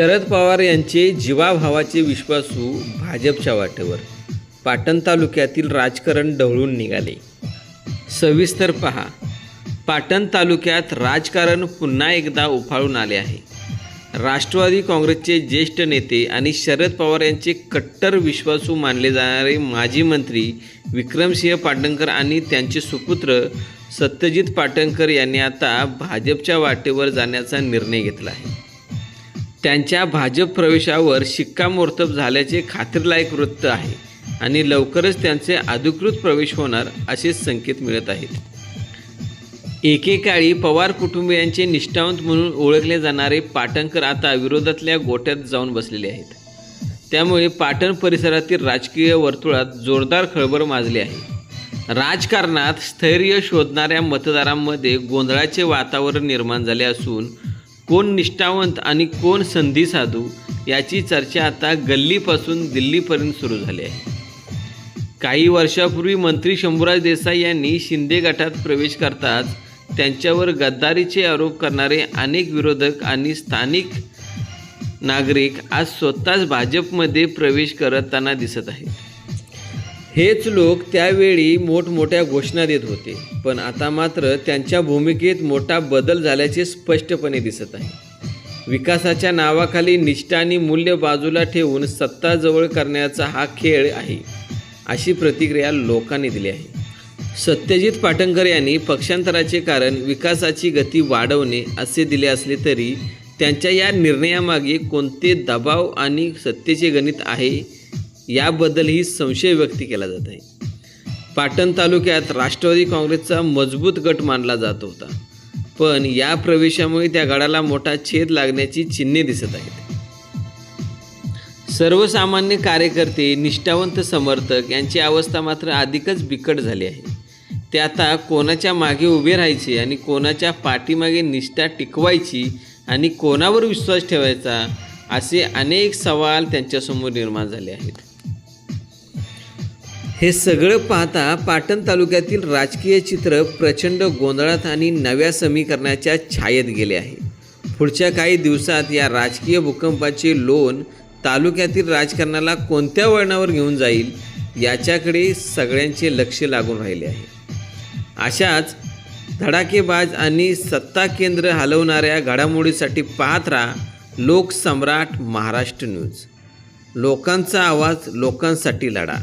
शरद पवार यांचे जीवाभावाचे विश्वासू भाजपच्या वाटेवर. पाटण तालुक्यातील राजकारण ढवळून निघाले. सविस्तर पहा. पाटण तालुक्यात राजकारण पुन्हा एकदा उफाळून आले आहे. राष्ट्रवादी काँग्रेसचे ज्येष्ठ नेते आणि शरद पवार यांचे कट्टर विश्वासू मानले जाणारे माजी मंत्री विक्रमसिंह पाटणकर आणि त्यांचे सुपुत्र सत्यजित पाटणकर यांनी आता भाजपच्या वाटेवर जाण्याचा निर्णय घेतला आहे. त्यांच्या भाजप प्रवेशावर शिक्कामोर्तब झाल्याचे खात्रीलायक वृत्त आहे आणि लवकरच त्यांचे अधिकृत प्रवेश होणार असे संकेत मिळत आहेत. एकेकाळी पवार कुटुंबियांचे निष्ठावंत म्हणून ओळखले जाणारे पाटणकर आता विरोधातल्या गोट्यात जाऊन बसलेले आहेत. त्यामुळे पाटण परिसरातील राजकीय वर्तुळात जोरदार खळबळ माजली आहे. राजकारणात स्थैर्य शोधणाऱ्या मतदारांमध्ये गोंधळाचे वातावरण निर्माण झाले असून कोण निष्ठावंत आणि कोण संधी साधू याची चर्चा आता गल्लीपासून दिल्लीपर्यंत सुरू झाली आहे. काही वर्षापूर्वी मंत्री शंभूराज देसाई यांनी शिंदे गटात प्रवेश करताच त्यांच्यावर गद्दारीचे आरोप करणारे अनेक विरोधक आणि स्थानिक नागरिक आज स्वतःच भाजपमध्ये प्रवेश करताना दिसत आहेत. हेच लोक त्यावेळी मोठमोठ्या घोषणा देत होते. पण आता मात्र त्यांच्या भूमिकेत मोठा बदल झाल्याचे स्पष्टपणे दिसत आहे. विकासाच्या नावाखाली निष्ठा आणि मूल्य बाजूला ठेवून सत्ता जवळ करण्याचा हा खेळ आहे अशी प्रतिक्रिया लोकांनी दिली आहे. सत्यजित पाटणकर यांनी पक्षांतराचे कारण विकासाची गती वाढवणे असे दिले असले तरी त्यांच्या या निर्णयामागे कोणते दबाव आणि सत्तेचे गणित आहे याबद्दलही संशय व्यक्त केला जात आहे. पाटण तालुक्यात राष्ट्रवादी काँग्रेसचा मजबूत गट मानला जात होता. पण या प्रवेशामुळे त्या गडाला मोठा छेद लागण्याची चिन्हे दिसत आहेत. सर्वसामान्य कार्यकर्ते निष्ठावंत समर्थक यांची अवस्था मात्र अधिकच बिकट झाली आहे. ते आता कोणाच्या मागे उभे राहायचे आणि कोणाच्या पाठीमागे निष्ठा टिकवायची आणि कोणावर विश्वास ठेवायचा असे अनेक सवाल त्यांच्यासमोर निर्माण झाले आहेत. हे सगळं पाहता पाटण तालुक्यातील राजकीय चित्र प्रचंड गोंधळात आणि नव्या समीकरणाच्या छायेत गेले आहे. पुढच्या काही दिवसात या राजकीय भूकंपाचे लोन तालुक्यातील राजकारणाला कोणत्या वळणावर घेऊन जाईल याच्याकडे सगळ्यांचे लक्ष लागून राहिले आहे. अशाच धडाकेबाज आणि सत्ता केंद्र हलवणाऱ्या घडामोडीसाठी पाहत राहा लोकसम्राट महाराष्ट्र न्यूज. लोकांचा आवाज लोकांसाठी लढा.